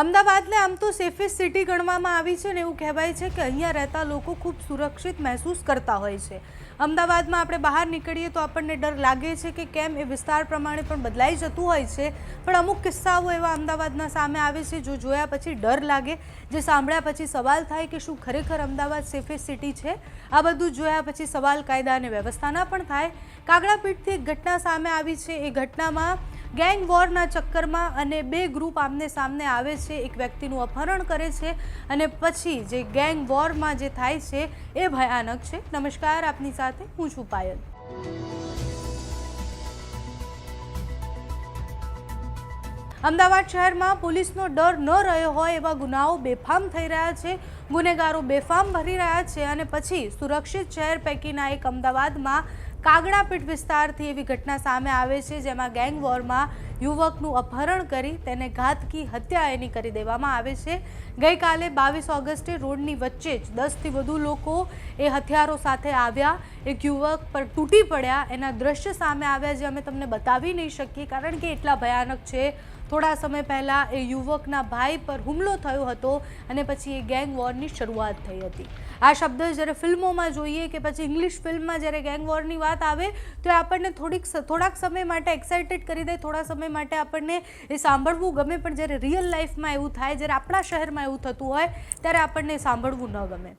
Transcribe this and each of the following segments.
અમદાવાદને આમ તો સેફેસ્ટ સિટી ગણવામાં આવી છે ને એવું કહેવાય છે કે અહીંયા રહેતા લોકો ખૂબ સુરક્ષિત મહેસૂસ કરતા હોય છે. અમદાવાદમાં આપણે બહાર નીકળીએ તો આપણને ડર લાગે છે કે કેમ એ વિસ્તાર પ્રમાણે પણ બદલાઈ જતું હોય છે. પણ અમુક કિસ્સાઓ એવા અમદાવાદના સામે આવે છે જો જોયા પછી ડર લાગે, જે સાંભળ્યા પછી સવાલ થાય કે શું ખરેખર અમદાવાદ સેફેસ્ટ સિટી છે? આ બધું જોયા પછી સવાલ કાયદા અને વ્યવસ્થાના પણ થાય. કાગડાપીઠથી એક ઘટના સામે આવી છે. એ ઘટનામાં ગેંગ વોરના ચક્કરમાં અને બે ગ્રુપ આમને સામને આવે છે. એક વ્યક્તિનું અપહરણ કરે છે અને પછી જે ગેંગ વોરમાં જે થાય છે એ ભયાનક છે. નમસ્કાર, આપની સાથે હું છું પાયલ. અમદાવાદ શહેરમાં પોલીસનો ડર ન રહ્યો હોય એવા ગુનાઓ બેફામ થઈ રહ્યા છે. ગુનેગારો બેફામ ભરી રહ્યા છે અને પછી સુરક્ષિત શહેર પૈકીના એક અમદાવાદમાં કાગડાપીઠ વિસ્તારથી એવી ઘટના સામે આવે છે જેમાં ગેંગ વોરમાં યુવકનું અપહરણ કરી તેને ઘાતકી હત્યા એની કરી દેવામાં આવે છે. ગઈકાલે બાવીસ ઓગસ્ટે રોડની વચ્ચે જ દસથી વધુ લોકો એ હથિયારો સાથે આવ્યા. એક યુવક પર તૂટી પડ્યા. એના દ્રશ્ય સામે આવ્યા જે અમે તમને બતાવી નહીં શકીએ કારણ કે એટલા ભયાનક છે. થોડા સમય પહેલાં એ યુવકના ભાઈ પર હુમલો થયો હતો અને પછી એ ગેંગ વોરની શરૂઆત થઈ હતી. આ શબ્દ જ્યારે ફિલ્મોમાં જોઈએ કે પછી ઇંગ્લિશ ફિલ્મમાં જ્યારે ગેંગ વોરની વાત આવે, તો આપણને થોડીક થોડાક સમય માટે એક્સાઇટેડ કરી દે, થોડા સમય માટે આપણને એ સાંભળવું ગમે, પણ જ્યારે રિયલ લાઈફમાં એવું થાય, જ્યારે આપણા શહેરમાં એવું થતું હોય, ત્યારે આપણને સાંભળવું ન ગમે.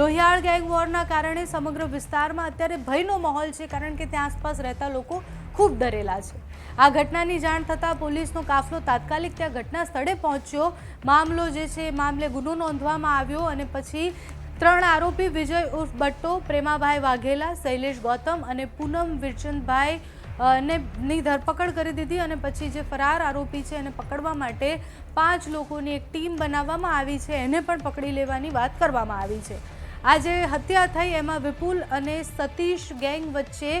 લોહિયાળ ગેંગ વોરના કારણે સમગ્ર વિસ્તારમાં અત્યારે ભયનો માહોલ છે, કારણ કે ત્યાં આસપાસ રહેતા લોકો ખૂબ ડરેલા છે. આ ઘટનાની જાણ થતાં પોલીસનો કાફલો તાત્કાલિક ત્યાં ઘટના સ્થળે પહોંચ્યો. મામલો જે છે, એ મામલે ગુનો નોંધવામાં આવ્યો અને પછી ત્રણ આરોપી વિજય ઉર્ફ બટ્ટો પ્રેમાભાઈ વાઘેલા, શૈલેષ ગૌતમ અને પૂનમ વિરચંદભાઈ ને ની ધરપકડ કરી દીધી અને પછી જે ફરાર આરોપી છે એને પકડવા માટે પાંચ લોકોની એક ટીમ બનાવવામાં આવી છે. એને પણ પકડી લેવાની વાત કરવામાં આવી છે. આજે હત્યા થઈ એમાં વિપુલ અને સતીશ ગેંગ વચ્ચે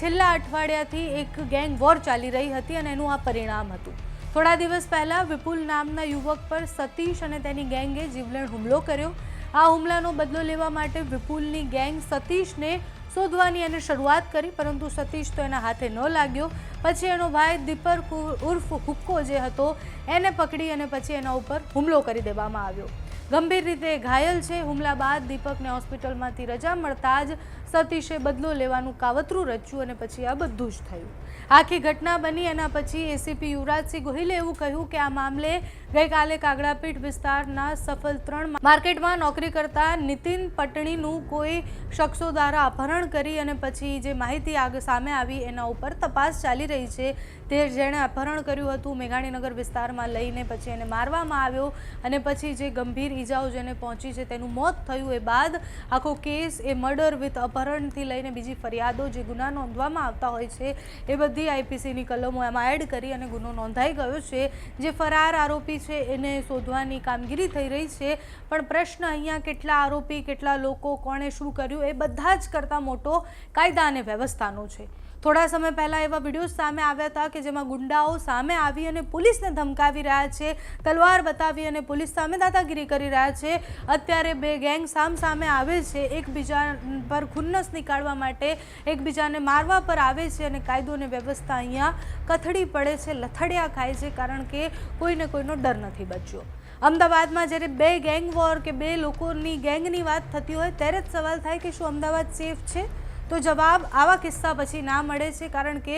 છેલ્લા અઠવાડિયાથી એક ગેંગ વોર ચાલી રહી હતી અને એનું આ પરિણામ હતું. થોડા દિવસ પહેલાં વિપુલ નામના યુવક પર સતીશ અને તેની ગેંગે જીવલેણ હુમલો કર્યો. આ હુમલાનો બદલો લેવા માટે વિપુલની ગેંગ સતીશને શોધવાની એને શરૂઆત કરી, પરંતુ સતીશ તો એના હાથે ન લાગ્યો. પછી એનો ભાઈ દીપક ઉર્ફ હુક્કો જે હતો, એને પકડી અને પછી એના ઉપર હુમલો કરી દેવામાં આવ્યો. ગંભીર રીતે ઘાયલ છે. હુમલા બાદ દીપકને હોસ્પિટલમાંથી રજા મળતા જ સતીશે બદલો લેવાનું કાવતરું રચ્યું અને પછી આ બધું જ થયું. આખી ઘટના બની એના પછી એસીપી યુવરાજસિંહ ગોહિલે એવું કહ્યું કે આ મામલે ગઈકાલે કાગડાપીઠ વિસ્તારના સફલ ત્રણ માર્કેટમાં નોકરી કરતા નીતિન પટણીનું કોઈ શખ્સો દ્વારા અપહરણ કરી અને પછી જે માહિતી આગ સામે આવી એના ઉપર તપાસ ચાલી રહી છે. તે જેણે અપહરણ કર્યું હતું મેઘાણીનગર વિસ્તારમાં લઈને પછી એને મારવામાં આવ્યો અને પછી જે ગંભીર ઈજાઓ જેને પહોંચી છે તેનું મોત થયું એ બાદ આખો કેસ એ મર્ડર વિથ અપહરણથી લઈને બીજી ફરિયાદો જે ગુના નોંધવામાં આવતા હોય છે, એ બધી આઈપીસીની કલમો એમાં એડ કરી અને ગુનો નોંધાઈ ગયો છે. જે ફરાર આરોપી છે, એને શોધવાની કામગીરી થઈ રહી છે. પણ પ્રશ્ન અહીંયા કેટલા આરોપી, કેટલા લોકો, કોણે શું કર્યું, એ બધા જ કરતાં મોટો કાયદા અને વ્યવસ્થાનો છે. થોડા સમય પહેલાં એવા વીડિયો સામે આવ્યા હતા કે જેમાં ગુંડાઓ સામે આવી અને પોલીસને ધમકાવી રહ્યા છે, તલવાર બતાવી અને પોલીસ સામે દાદાગીરી કરી રહ્યા છે. અત્યારે બે ગેંગ સામ સામે આવે છે, એકબીજા પર ખુન્નસ નીકાળવા માટે એકબીજાને મારવા પર આવે છે અને કાયદો અને વ્યવસ્થા અહીંયા કથળી પડે છે, લથડિયા ખાય છે કારણ કે કોઈને કોઈનો ડર નથી બચ્યો. અમદાવાદમાં જ્યારે બે ગેંગ વોર કે બે લોકોની ગેંગની વાત થતી હોય ત્યારે જ સવાલ થાય કે શું અમદાવાદ સેફ છે? તો જવાબ આવા કિસ્સા પછી ના મળે છે, કારણ કે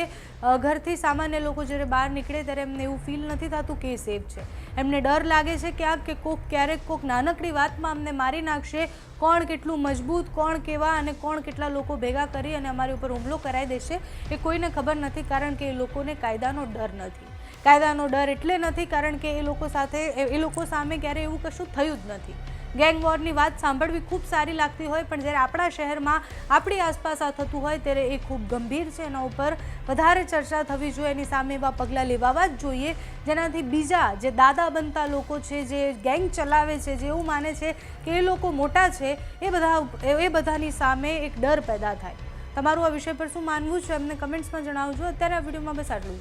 ઘરથી સામાન્ય લોકો જ્યારે બહાર નીકળે ત્યારે એમને એવું ફીલ નથી થતું કે સેફ છે. એમને ડર લાગે છે ક્યાંક કે કોક ક્યારેક કોક નાનકડી વાતમાં અમને મારી નાખશે. કોણ કેટલું મજબૂત, કોણ કેવા અને કોણ કેટલા લોકો ભેગા કરી અને અમારી ઉપર હુમલો કરાવી દેશે એ કોઈને ખબર નથી, કારણ કે એ લોકોને કાયદાનો ડર નથી. કાયદાનો ડર એટલે નથી, કારણ કે એ લોકો સાથે, એ લોકો સામે ક્યારેય એવું કશું થયું જ નથી. ગેંગ વોરની વાત સાંભળવી ખૂબ સારી લાગતી હોય, પણ જ્યારે આપણા શહેરમાં આપણી આસપાસ આ થતું હોય ત્યારે એ ખૂબ ગંભીર છે. એના ઉપર વધારે ચર્ચા થવી જોઈએ, એની સામે એવા પગલાં લેવાવા જ જોઈએ. જેનાથી બીજા જે દાદા બનતા લોકો છે, જે ગેંગ ચલાવે છે, જે એવું માને છે કે એ લોકો મોટા છે, એ બધા એ બધાની સામે એક ડર પેદા થાય. તમારું આ વિષય પર શું માનવું છે અમને કમેન્ટ્સમાં જણાવજો. અત્યારે આ વિડીયોમાં બસ આટલું